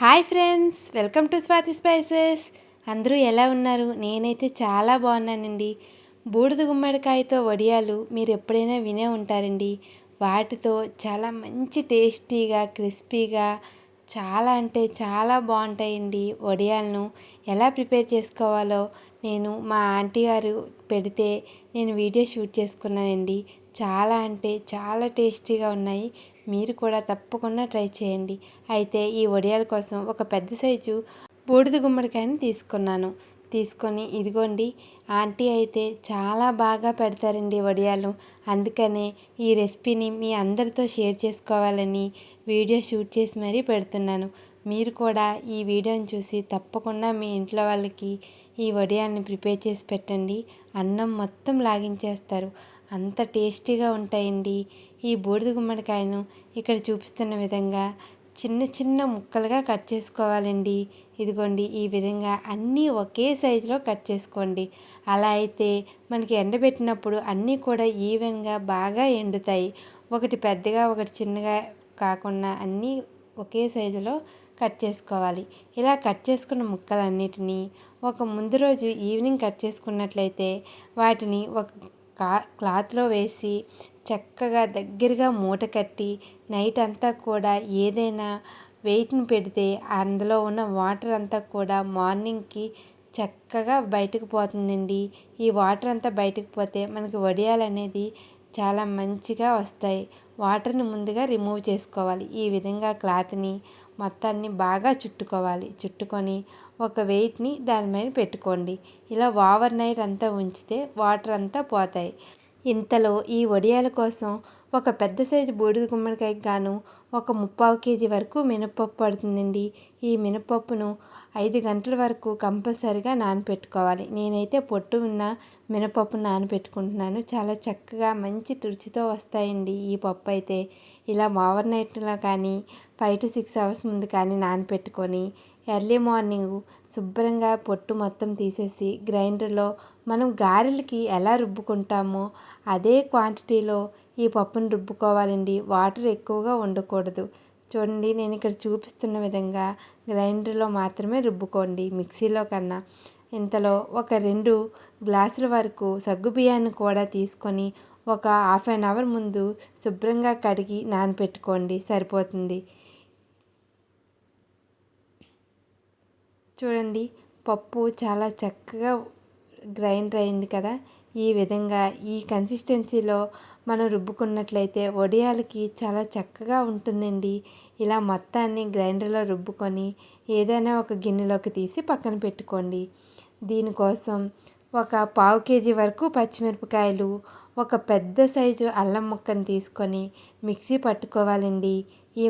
Hi friends welcome to Swathi spices. అందరూ ఎలా ఉన్నారు? నేనైతే చాలా బాగున్నానండి. బూడిద గుమ్మడికాయతో వడియాలు మీరు ఎప్పుడైనా వినే ఉంటారండి. వాటితో చాలా మంచి టేస్టీగా క్రిస్పీగా చాలా అంటే చాలా బాగుంటాయండి వడియాలను. ఎలా ప్రిపేర్ చేసుకోవాలో నేను మా ఆంటీ గారు పెడితే నేను వీడియో షూట్ చేసుకున్నానండి. చాలా అంటే చాలా టేస్టీగా ఉన్నాయి. మీరు కూడా తప్పకుండా ట్రై చేయండి. అయితే ఈ వడియాల కోసం ఒక పెద్ద సైజు బూడిద గుమ్మడికాయని తీసుకున్నాను. తీసుకొని ఇదిగోండి ఆంటీ అయితే చాలా బాగా పెడతారండి వడియాలు అందుకనే ఈ రెసిపీని మీ అందరితో షేర్ చేసుకోవాలని వీడియో షూట్ చేసి మరీ పెడుతున్నాను. మీరు కూడా ఈ వీడియోని చూసి తప్పకుండా మీ ఇంట్లో వాళ్ళకి ఈ వడియాల్ని ప్రిపేర్ చేసి పెట్టండి. అన్నం మొత్తం లాగించేస్తారు. అంత టేస్టీగా ఉంటాయండి. ఈ బూడిద గుమ్మడికాయను ఇక్కడ చూపిస్తున్న విధంగా చిన్న చిన్న ముక్కలుగా కట్ చేసుకోవాలండి. ఇదిగోండి ఈ విధంగా అన్నీ ఒకే సైజులో కట్ చేసుకోండి. అలా అయితే మనకి ఎండబెట్టినప్పుడు అన్నీ కూడా ఈవెన్గా బాగా ఎండుతాయి. ఒకటి పెద్దగా ఒకటి చిన్నగా కాకుండా అన్నీ ఒకే సైజులో కట్ చేసుకోవాలి. ఇలా కట్ చేసుకున్న ముక్కలన్నిటినీ ఒక ముందు రోజు ఈవినింగ్ కట్ చేసుకున్నట్లయితే వాటిని ఒక కా క్లాత్లో వేసి చక్కగా దగ్గరగా మూట కట్టి నైట్ అంతా కూడా ఏదైనా వెయిట్ని పెడితే అందులో ఉన్న వాటర్ అంతా కూడా మార్నింగ్కి చక్కగా బయటకు పోతుందండి. ఈ వాటర్ అంతా బయటకు పోతే మనకి వడియాలు అనేది చాలా మంచిగా వస్తాయి. వాటర్ని ముందుగా రిమూవ్ చేసుకోవాలి. ఈ విధంగా క్లాత్ని మొత్తాన్ని బాగా చుట్టుకోవాలి. చుట్టుకొని ఒక వెయిట్ని దాని మీద పెట్టుకోండి. ఇలా ఓవర్ నైట్ అంతా ఉంచితే వాటర్ అంతా పోతాయి. ఇంతలో ఈ వడియాల కోసం ఒక పెద్ద సైజు బూడిద గుమ్మడికాయకి గాను ఒక ముప్పావు కేజీ వరకు మినపప్పు పడుతుందండి. ఈ మినపప్పును ఐదు గంటల వరకు కంపల్సరిగా నానపెట్టుకోవాలి. నేనైతే పొట్టు ఉన్న మినపప్పు నానపెట్టుకుంటున్నాను. చాలా చక్కగా మంచి రుచితో వస్తాయండి ఈ పప్పు అయితే. ఇలా ఓవర్ నైట్లో కానీ ఫైవ్ టు సిక్స్ అవర్స్ ముందు కానీ నానపెట్టుకొని ఎర్లీ మార్నింగ్ శుభ్రంగా పొట్టు మొత్తం తీసేసి గ్రైండర్లో మనం గారెలకి ఎలా రుబ్బుకుంటామో అదే క్వాంటిటీలో ఈ పప్పును రుబ్బుకోవాలండి. వాటర్ ఎక్కువగా ఉండకూడదు. చూడండి నేను ఇక్కడ చూపిస్తున్న విధంగా గ్రైండర్లో మాత్రమే రుబ్బుకోండి మిక్సీలో కన్నా. ఇంతలో ఒక రెండు గ్లాసుల వరకు సగ్గు బియ్యాన్ని కూడా తీసుకొని ఒక హాఫ్ అన్ అవర్ ముందు శుభ్రంగా కడిగి నానపెట్టుకోండి సరిపోతుంది. చూడండి పప్పు చాలా చక్కగా గ్రైండర్ అయింది కదా. ఈ విధంగా ఈ కన్సిస్టెన్సీలో మనం రుబ్బుకున్నట్లయితే వడియాలకి చాలా చక్కగా ఉంటుందండి. ఇలా మొత్తాన్ని గ్రైండర్లో రుబ్బుకొని ఏదైనా ఒక గిన్నెలోకి తీసి పక్కన పెట్టుకోండి. దీనికోసం ఒక పావు కేజీ వరకు పచ్చిమిరపకాయలు ఒక పెద్ద సైజు అల్లం ముక్కను తీసుకొని మిక్సీ పట్టుకోవాలండి. ఈ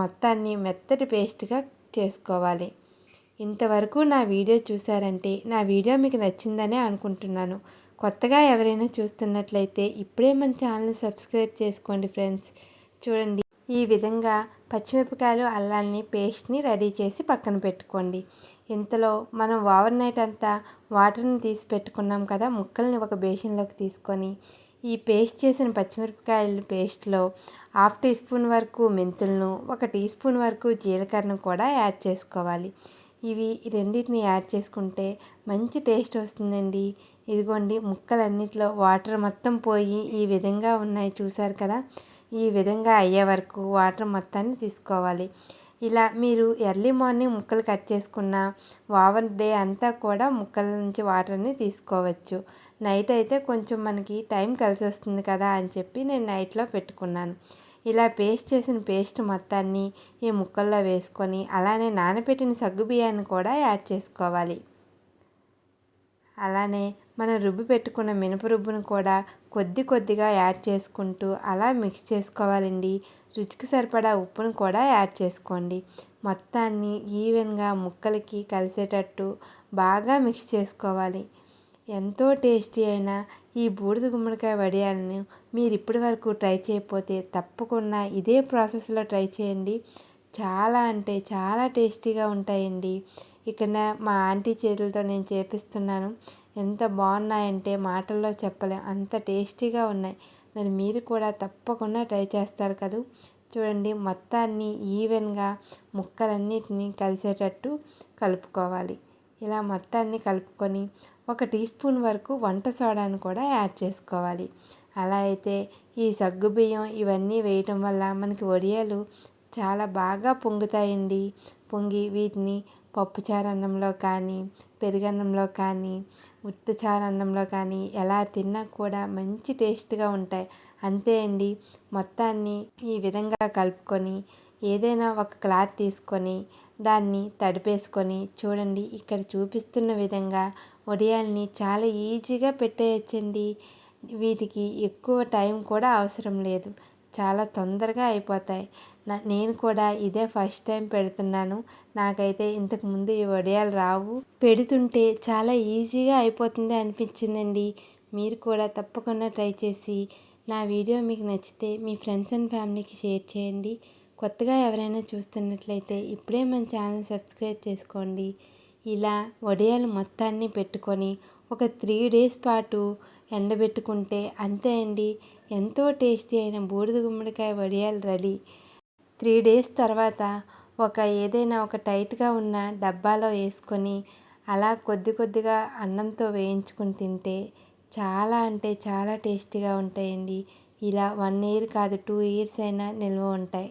మొత్తాన్ని మెత్తటి పేస్ట్గా చేసుకోవాలి. ఇంతవరకు నా వీడియో చూసారంటే నా వీడియో మీకు నచ్చిందనే అనుకుంటున్నాను. కొత్తగా ఎవరైనా చూస్తున్నట్లయితే ఇప్పుడే మన ఛానల్ని సబ్స్క్రైబ్ చేసుకోండి ఫ్రెండ్స్. చూడండి. ఈ విధంగా పచ్చిమిరపకాయలు అల్లాన్ని పేస్ట్ని రెడీ చేసి పక్కన పెట్టుకోండి. ఇంతలో మనం ఓవర్ నైట్ అంతా వాటర్ని తీసి పెట్టుకున్నాం కదా ముక్కల్ని ఒక బేషన్లోకి తీసుకొని ఈ పేస్ట్ చేసిన పచ్చిమిరపకాయల పేస్ట్లో హాఫ్ టీ స్పూన్ వరకు మెంతులను ఒక టీ స్పూన్ వరకు జీలకర్రను కూడా యాడ్ చేసుకోవాలి. ఇవి రెండింటిని యాడ్ చేసుకుంటే మంచి టేస్ట్ వస్తుందండి. ఇదిగోండి ముక్కలన్నిటిలో వాటర్ మొత్తం పోయి ఈ విధంగా ఉన్నాయి చూసారు కదా? ఈ విధంగా అయ్యే వరకు వాటర్ మొత్తాన్ని తీసుకోవాలి. ఇలా మీరు ఎర్లీ మార్నింగ్ ముక్కలు కట్ చేసుకున్న ఓవర్ డే అంతా కూడా ముక్కల నుంచి వాటర్ని తీసుకోవచ్చు. నైట్ అయితే కొంచెం మనకి టైం కలిసి వస్తుంది కదా అని చెప్పి నేను నైట్లో పెట్టుకున్నాను. ఇలా పేస్ట్ చేసిన పేస్ట్ మొత్తాన్ని ఈ ముక్కల్లో వేసుకొని అలానే నానబెట్టిన సగ్గు బియ్యాన్ని కూడా యాడ్ చేసుకోవాలి. అలానే మనం రుబ్బు పెట్టుకున్న మినప రుబ్బును కూడా కొద్ది కొద్దిగా యాడ్ చేసుకుంటూ అలా మిక్స్ చేసుకోవాలండి. రుచికి సరిపడా ఉప్పును కూడా యాడ్ చేసుకోండి. మొత్తాన్ని ఈవెన్గా ముక్కలకి కలిసేటట్టు బాగా మిక్స్ చేసుకోవాలి. ఎంతో టేస్టీ అయిన ఈ బూడిద గుమ్మడికాయ వడియాలను మీరు ఇప్పటి వరకు ట్రై చేయకపోతే తప్పకుండా ఇదే ప్రాసెస్లో ట్రై చేయండి. చాలా అంటే చాలా టేస్టీగా ఉంటాయండి. ఇక్కడ మా ఆంటీ చేతులతో నేను చేపిస్తున్నాను. ఎంత బాగున్నాయంటే మాటల్లో చెప్పలేం అంత టేస్టీగా ఉన్నాయి. మరి మీరు కూడా తప్పకుండా ట్రై చేస్తారు కదా. చూడండి మొత్తాన్ని ఈవెన్గా ముక్కలన్నిటిని కలిసేటట్టు కలుపుకోవాలి. ఇలా మొత్తాన్ని కలుపుకొని ఒక టీ స్పూన్ వరకు వంట సోడాను కూడా యాడ్ చేసుకోవాలి. అలా అయితే ఈ సగ్గుబియ్యం ఇవన్నీ వేయటం వల్ల మనకి వడియాలు చాలా బాగా పొంగుతాయండి. పొంగి వీటిని పప్పుచారన్నంలో కానీ పెరుగన్నంలో కానీ ఉత్తచారన్నంలో కానీ ఎలా తిన్నా కూడా మంచి టేస్ట్గా ఉంటాయి. అంతే అండి. మొత్తాన్ని ఈ విధంగా కలుపుకొని ఏదైనా ఒక క్లాత్ తీసుకొని దాన్ని తడిపేసుకొని చూడండి ఇక్కడ చూపిస్తున్న విధంగా వడియాల్ని చాలా ఈజీగా పెట్టేయచ్చండి. వీటికి ఎక్కువ టైం కూడా అవసరం లేదు. చాలా తొందరగా అయిపోతాయి. నేను కూడా ఇదే ఫస్ట్ టైం పెడుతున్నాను. నాకైతే ఇంతకు ముందు ఈ వడియాలు రావు. పెడుతుంటే చాలా ఈజీగా అయిపోతుంది అనిపించిందండి. మీరు కూడా తప్పకుండా ట్రై చేసి నా వీడియో మీకు నచ్చితే మీ ఫ్రెండ్స్ అండ్ ఫ్యామిలీకి షేర్ చేయండి. కొత్తగా ఎవరైనా చూస్తున్నట్లయితే ఇప్పుడే మన ఛానల్ సబ్స్క్రైబ్ చేసుకోండి. ఇలా వడియాలు మొత్తాన్ని పెట్టుకొని ఒక త్రీ డేస్ పాటు ఎండబెట్టుకుంటే అంతే అండి. ఎంతో టేస్టీ అయిన బూడిద గుమ్మడికాయ వడియాలు రెడీ త్రీ డేస్ తర్వాత ఒక ఏదైనా ఒక టైట్గా ఉన్న డబ్బాలో వేసుకొని అలా కొద్ది కొద్దిగా అన్నంతో వేయించుకుని తింటే చాలా అంటే చాలా టేస్టీగా ఉంటాయండి. ఇలా వన్ ఇయర్ కాదు టూ ఇయర్స్ అయినా నిల్వ ఉంటాయి.